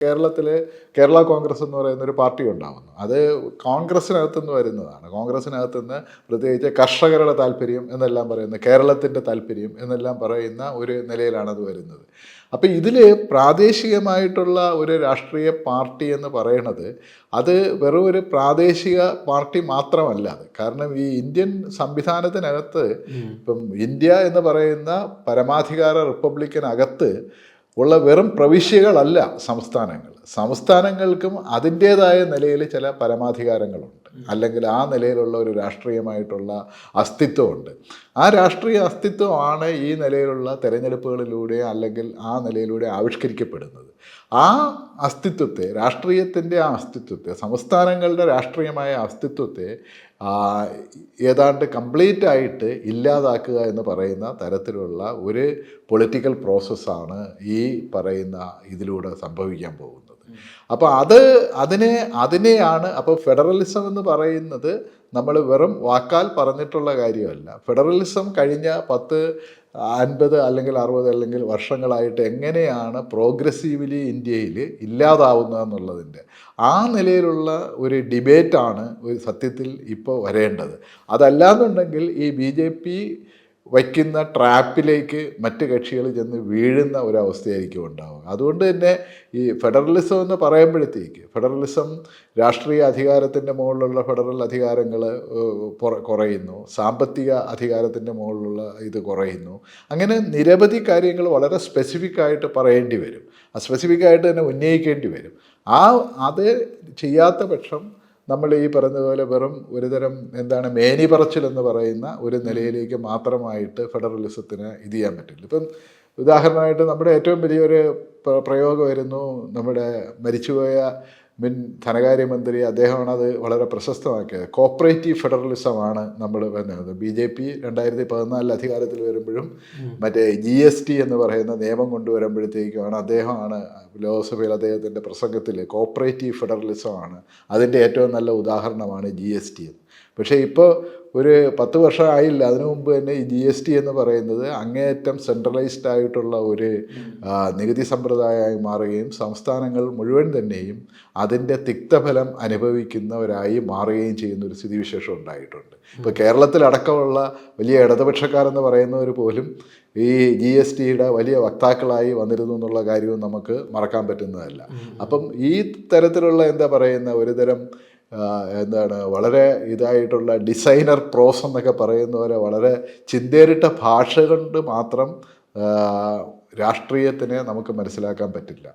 കേരളത്തിൽ കേരള കോൺഗ്രസ് എന്ന് പറയുന്ന ഒരു പാർട്ടി ഉണ്ടാവുന്നു. അത് കോൺഗ്രസിനകത്ത് നിന്ന് വരുന്നതാണ്. കോൺഗ്രസിനകത്തുനിന്ന് പ്രത്യേകിച്ച് കർഷകരുടെ താല്പര്യം എന്നെല്ലാം പറയുന്ന കേരളത്തിന്റെ താല്പര്യം എന്നെല്ലാം പറയുന്ന ഒരു നിലയിലാണ് അത് വരുന്നത്. അപ്പോൾ ഇതിൽ പ്രാദേശികമായിട്ടുള്ള ഒരു രാഷ്ട്രീയ പാർട്ടി എന്ന് പറയുന്നത് അത് വെറും ഒരു പ്രാദേശിക പാർട്ടി മാത്രമല്ല അത്. കാരണം ഈ ഇന്ത്യൻ സംവിധാനത്തിനകത്ത് ഇപ്പം ഇന്ത്യ എന്ന് പറയുന്ന പരമാധികാര റിപ്പബ്ലിക്കിനകത്ത് ഉള്ള വെറും പ്രവിശ്യകളല്ല സംസ്ഥാനങ്ങൾ. സംസ്ഥാനങ്ങൾക്കും അതിന്റേതായ നിലയിൽ ചില പരമാധികാരങ്ങളുണ്ട്. അല്ലെങ്കിൽ ആ നിലയിലുള്ള ഒരു രാഷ്ട്രീയമായിട്ടുള്ള അസ്തിത്വമുണ്ട്. ആ രാഷ്ട്രീയ അസ്തിത്വമാണ് ഈ നിലയിലുള്ള തെരഞ്ഞെടുപ്പുകളിലൂടെ അല്ലെങ്കിൽ ആ നിലയിലൂടെ ആവിഷ്കരിക്കപ്പെടുന്നത്. ആ അസ്തിത്വത്തെ രാഷ്ട്രീയത്തിന്റെ ആ അസ്തിത്വത്തെ സംസ്ഥാനങ്ങളുടെ രാഷ്ട്രീയമായ അസ്തിത്വത്തെ ഏതാണ്ട് കംപ്ലീറ്റ് ആയിട്ട് ഇല്ലാതാക്കുക എന്ന് പറയുന്ന തരത്തിലുള്ള ഒരു പൊളിറ്റിക്കൽ പ്രോസസ്സാണ് ഈ പറയുന്ന ഇതിലൂടെ സംഭവിക്കാൻ പോകുന്നത്. അപ്പോൾ അത് അതിനെ അതിനെയാണ് അപ്പോൾ ഫെഡറലിസം എന്ന് പറയുന്നത് നമ്മൾ വെറും വാക്കാൽ പറഞ്ഞിട്ടുള്ള കാര്യമല്ല. ഫെഡറലിസം കഴിഞ്ഞ പത്ത് അൻപത് അല്ലെങ്കിൽ അറുപത് അല്ലെങ്കിൽ വർഷങ്ങളായിട്ട് എങ്ങനെയാണ് പ്രോഗ്രസീവ്ലി ഇന്ത്യയിൽ ഇല്ലാതാവുന്നതെന്നുള്ളതിന്റെ ആ നിലയിലുള്ള ഒരു ഡിബേറ്റാണ് ഒരു സത്യത്തിൽ ഇപ്പോൾ വരേണ്ടത്. അതല്ലാന്നുണ്ടെങ്കിൽ ഈ ബി ജെ പി വയ്ക്കുന്ന ട്രാപ്പിലേക്ക് മറ്റ് കക്ഷികൾ ചെന്ന് വീഴുന്ന ഒരവസ്ഥയായിരിക്കും ഉണ്ടാവുക. അതുകൊണ്ട് തന്നെ ഈ ഫെഡറലിസം എന്ന് പറയുമ്പോഴത്തേക്ക് ഫെഡറലിസം രാഷ്ട്രീയ അധികാരത്തിന്റെ മുകളിലുള്ള ഫെഡറൽ അധികാരങ്ങൾ കുറയുന്നു. സാമ്പത്തിക അധികാരത്തിന്റെ മുകളിലുള്ള ഇത് കുറയുന്നു. അങ്ങനെ നിരവധി കാര്യങ്ങൾ വളരെ സ്പെസിഫിക് ആയിട്ട് പറയേണ്ടി വരും. ആ സ്പെസിഫിക് ആയിട്ട് തന്നെ ഉന്നയിക്കേണ്ടി വരും. ആ അത് ചെയ്യാത്ത പക്ഷം നമ്മൾ ഈ പറഞ്ഞതുപോലെ വെറും ഒരുതരം എന്താണ് മേനി പറച്ചിലെന്ന് പറയുന്ന ഒരു നിലയിലേക്ക് മാത്രമായിട്ട് ഫെഡറലിസത്തിന് ഇത് ചെയ്യാൻ പറ്റില്ല. ഇപ്പം ഉദാഹരണമായിട്ട് നമ്മുടെ ഏറ്റവും വലിയൊരു പ്ര- പ്രയോഗമായിരുന്നു നമ്മുടെ മരിച്ചുപോയ മുൻ ധനകാര്യമന്ത്രി അദ്ദേഹമാണ് അത് വളരെ പ്രശസ്തമാക്കിയത്. കോപ്പറേറ്റീവ് ഫെഡറലിസമാണ് നമ്മൾ പറഞ്ഞത് ബി ജെ പി രണ്ടായിരത്തി പതിനാലിൽ അധികാരത്തിൽ വരുമ്പോഴും മറ്റേ ജി എസ് ടി എന്ന് പറയുന്ന നിയമം കൊണ്ടുവരുമ്പോഴത്തേക്കുമാണ് അദ്ദേഹമാണ് ലോക്സഭയിൽ അദ്ദേഹത്തിന്റെ പ്രസംഗത്തിൽ കോപ്പറേറ്റീവ് ഫെഡറലിസമാണ് അതിന്റെ ഏറ്റവും നല്ല ഉദാഹരണമാണ് ജി എസ് ടി പക്ഷേ ഇപ്പോൾ ഒരു പത്ത് വർഷമായില്ല. അതിനു മുമ്പ് തന്നെ ഈ ജി എസ് ടി എന്ന് പറയുന്നത് അങ്ങേയറ്റം സെൻട്രലൈസ്ഡ് ആയിട്ടുള്ള ഒരു നികുതി സമ്പ്രദായമായി മാറുകയും സംസ്ഥാനങ്ങൾ മുഴുവൻ തന്നെയും അതിന്റെ തിക്തഫലം അനുഭവിക്കുന്നവരായി മാറുകയും ചെയ്യുന്ന ഒരു സ്ഥിതിവിശേഷം ഉണ്ടായിട്ടുണ്ട്. ഇപ്പോൾ കേരളത്തിലടക്കമുള്ള വലിയ ഇടതുപക്ഷക്കാരെന്ന് പറയുന്നവർ പോലും ഈ ജി എസ് ടിയുടെ വലിയ വക്താക്കളായി വന്നിരുന്നു എന്നുള്ള കാര്യവും നമുക്ക് മറക്കാൻ പറ്റുന്നതല്ല. അപ്പം ഈ തരത്തിലുള്ള എന്താ പറയുന്ന ഒരുതരം എന്താണ് വളരെ ഇതായിട്ടുള്ള ഡിസൈനർ പ്രോസ് എന്നൊക്കെ പറയുന്ന പോലെ വളരെ ചിന്തേറിട്ട ഭാഷ കൊണ്ട് മാത്രം രാഷ്ട്രീയത്തിനെ നമുക്ക് മനസ്സിലാക്കാൻ പറ്റില്ല.